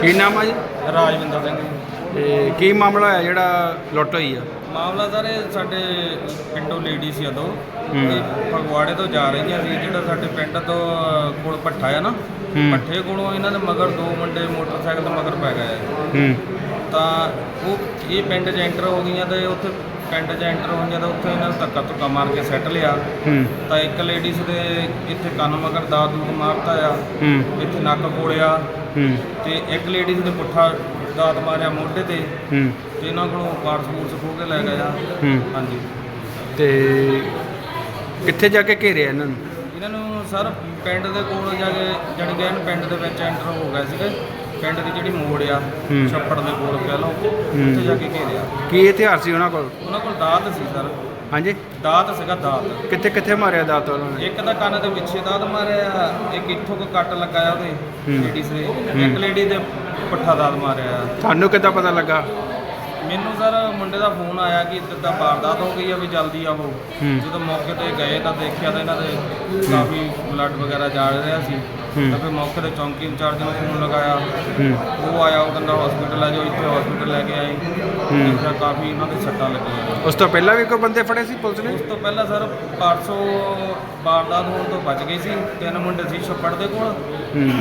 ਕੀ ਨਾਮ ਹੈ ਰਾਜਵਿੰਦਰ ਸਿੰਘ ਤੇ ਕੀ ਮਾਮਲਾ ਹੈ ਜਿਹੜਾ ਲੁੱਟ ਹੋਈ ਆ ਮਾਮਲਾ ਸਰ ਸਾਡੇ ਪਿੰਡੋਂ ਲੇਡੀ ਸੀ ਉਦੋਂ। ਤੇ ਫਗਵਾੜੇ ਤੋਂ ਜਾ ਰਹੀਆਂ ਸੀ ਜਿਹੜਾ ਸਾਡੇ ਪਿੰਡ ਤੋਂ ਕੋਲ ਭੱਠਾ ਆ ਨਾ। ਭੱਠੇ ਕੋਲੋਂ ਇਹਨਾਂ ਦੇ ਮਗਰ ਦੋ ਮੁੰਡੇ ਮੋਟਰਸਾਈਕਲ ਦੇ ਮਗਰ ਪੈ ਗਏ। ਤਾਂ ਉਹ ਇਹ ਪਿੰਡ 'ਚ ਐਂਟਰ ਹੋ ਗਈਆਂ ਤੇ ਉੱਥੇ ਪਿੰਡ 'ਚ ਐਂਟਰ ਹੋਈਆਂ ਤਾਂ ਉੱਥੇ ਇਹਨਾਂ ਨੂੰ ਧੱਕਾ ਧੁੱਕਾ ਮਾਰ ਕੇ ਸੱਟ ਲਿਆ। ਤਾਂ ਇੱਕ ਲੇਡੀਜ਼ ਦੇ ਇੱਥੇ ਕੰਨ ਮਗਰ ਦਾਦ ਦੂਦ ਮਾਰਤਾ ਆ। ਇੱਥੇ ਨੱਕ ਕੋੜਿਆ ਤੇ ਇੱਕ ਲੇਡੀਜ਼ ਦੇ ਪੁੱਠਾ ਦਾਤ ਮਾਰਿਆ ਮੋਢੇ ਤੇ। ਹੂੰ। ਤੇ ਇਹਨਾਂ ਕੋਲੋਂ ਪਾਰਸ ਪੂਰਸ ਖੋਹ ਕੇ ਲੈ ਗਏ ਆ ਹੂੰ। ਹਾਂਜੀ। ਤੇ ਕਿੱਥੇ ਜਾ ਕੇ ਘੇਰਿਆ ਇਹਨਾਂ ਨੂੰ? ਇਹਨਾਂ ਨੂੰ ਸਰ ਪਿੰਡ ਦੇ ਕੋਲ ਜਾ ਕੇ ਜਾਣੀ ਕਿ ਇਹਨਾਂ ਪਿੰਡ ਦੇ ਵਿੱਚ ਐਂਟਰ ਹੋ ਗਏ ਸੀਗੇ। ਪਿੰਡ ਦੀ ਜਿਹੜੀ ਮੋੜ ਆ ਹੂੰ। ਛੱਪੜ ਦੇ ਕੋਲ ਕਹਿ ਲਓ। ਉੱਥੇ ਜਾ ਕੇ ਘੇਰਿਆ। ਕੀ ਹਥਿਆਰ ਸੀ ਉਹਨਾਂ ਕੋਲ? ਉਹਨਾਂ ਕੋਲ ਦਾਤ ਸੀ ਸਰ। ਹਾਂਜੀ? ਦਾਤ ਸੀਗਾ ਦਾਤ। ਕਿੱਥੇ ਕਿੱਥੇ ਮਾਰਿਆ ਦਾਤ ਉਹਨਾਂ? ਨੇ ਇੱਕ ਤਾਂ ਕੰਨ ਦੇ ਪਿੱਛੇ ਦਾਤ ਮਾਰਿਆ ਇੱਕ ਇੱਥੋਂ ਕੋ ਕੱਟ ਲੱਗਾ ਆ ਉਹਦੇ ਹੂੰ। ਲੇਡੀਜ਼ ਦੇ। ਇੱਕ ਲੇਡੀ ਦੇ ਪੱਠਾ ਦਾਤ ਮਾਰਿਆ। ਤੁਹਾਨੂੰ ਕਿੱਦਾਂ ਪਤਾ ਲੱਗਾ? ਮੈਨੂੰ ਸਰ ਮੁੰਡੇ ਦਾ ਫੋਨ ਆਇਆ ਕਿ ਇੱਦਾਂ ਦਾ ਵਾਰਦਾਤ ਹੋ ਗਈ ਆ ਵੀ ਜਲਦੀ ਆਵੋ ਹੂੰ। ਜਦੋਂ ਮੌਕੇ ਤੇ ਗਏ ਤਾਂ ਦੇਖਿਆ ਤਾਂ ਇਹਨਾਂ ਦੇ ਕਾਫੀ ਬਲੱਡ ਵਗੈਰਾ ਜਾ ਰਿਹਾ ਸੀ। ਤਾਂ ਫਿਰ ਮੌਕੇ ਤੇ ਚੌਂਕੀ ਇੰਚਾਰਜ ਨੂੰ ਫੋਨ ਲਗਾਇਆ। ਉਹ ਆਇਆ ਉਹ ਕਹਿੰਦਾ ਹਸਪੀਟਲ ਆ ਜਾਓ ਇੱਥੇ ਹਸਪੀਟਲ ਲੈ ਕੇ ਆਏ ਦੇਖਿਆ ਕਾਫੀ ਇਹਨਾਂ ਦੇ ਸੱਟਾਂ ਲੱਗੀਆਂ। ਉਸ ਤੋਂ ਪਹਿਲਾਂ ਵੀ ਕੋਈ ਬੰਦੇ ਫੜੇ ਸੀ ਪੁਲਿਸ ਨੇ? ਉਸ ਤੋਂ ਪਹਿਲਾਂ ਸਰ ਪਰਸੋਂ ਵਾਰਦਾਤ ਹੋਣ ਤੋਂ ਬਚ ਗਈ ਸੀ। ਤਿੰਨ ਮੁੰਡੇ ਸੀ ਛੱਪੜ ਦੇ ਕੋਲ।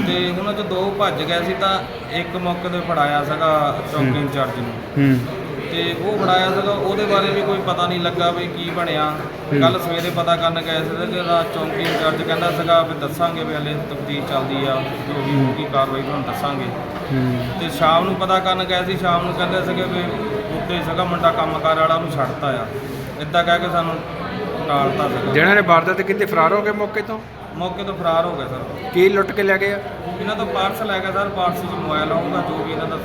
ਤੇ ਉਹਨਾਂ ਚੋਂ ਦੋ ਭੱਜ ਗਏ ਸੀ ਤਾਂ ਇੱਕ ਮੌਕੇ ਤੇ ਫੜਾਇਆ ਸੀਗਾ ਚੌਂਕੀ ਇੰਚਾਰਜ ਨੂੰ। ਤੇ ਉਹ ਫੜਾਇਆ ਸੀਗਾ ਉਹਦੇ ਬਾਰੇ ਵੀ ਕੋਈ ਪਤਾ ਨਹੀਂ ਲੱਗਾ ਵੀ ਕੀ ਬਣਿਆ। ਕੱਲ ਸਵੇਰੇ ਪਤਾ ਕਰਨ ਗਏ ਸੀ ਕਿ ਰਾਤ ਚੌਂਕੀ ਇੰਚਾਰਜ ਕਹਿੰਦਾ ਸੀਗਾ ਵੀ ਦੱਸਾਂਗੇ ਵੀ ਹਲੇ ਤਫਤੀਸ਼ ਚੱਲਦੀ ਆ ਜੋ ਵੀ ਹੋਊਗੀ ਕਾਰਵਾਈ ਤੁਹਾਨੂੰ ਦੱਸਾਂਗੇ। ਤੇ ਸ਼ਾਮ ਨੂੰ ਪਤਾ ਕਰਨ ਗਏ ਸੀ ਸ਼ਾਮ ਨੂੰ ਕਹਿੰਦੇ ਸੀਗੇ ਵੀ ਉੱਤੇ ਸੀਗਾ ਮੁੰਡਾ ਕੰਮਕਾਰ ਵਾਲਾ ਉਹਨੂੰ ਛੱਡਤਾ ਆ। ਇਦਾਂ ਕਹਿ ਕੇ ਸਾਨੂੰ ਟਾਲਤਾ ਸੀਗਾ। ਜਿਹਨਾਂ ਨੇ ਵਾਰਦਾਤ ਕੀਤੀ ਫਰਾਰ ਹੋ ਗਏ ਮੌਕੇ ਤੋਂ? ਮੌਕੇ ਤੋਂ ਫਰਾਰ ਹੋ ਗਏ ਸਰ। ਕੀ ਲੁੱਟ ਕੇ ਲੈ ਗਏ ਆ? ਇਹਨਾਂ ਤੋਂ ਪਾਰਸਲ ਹੈਗਾ ਸਰ ਪਾਰਸਲ 'ਚ ਮੋਬਾਈਲ ਆਊਗਾ ਜੋ ਵੀ ਇਹਨਾਂ ਦਾ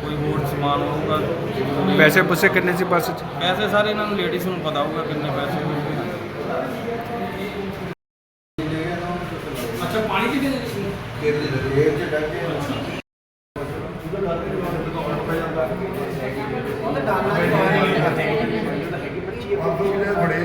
ਕੋਈ ਹੋਰ ਸਮਾਨ ਹੋਊਗਾ। ਪੈਸੇ ਪੁਸੇ ਕਿੰਨੇ ਸੀ ਬੱਸ 'ਚ? ਪੈਸੇ ਸਾਰੇ ਇਹਨਾਂ ਨੂੰ ਲੇਡੀਜ਼ ਨੂੰ ਪਤਾ ਹੋਊਗਾ ਕਿੰਨੇ ਪੈਸੇ ਹੋਊਗੇ ਉਹਨੇ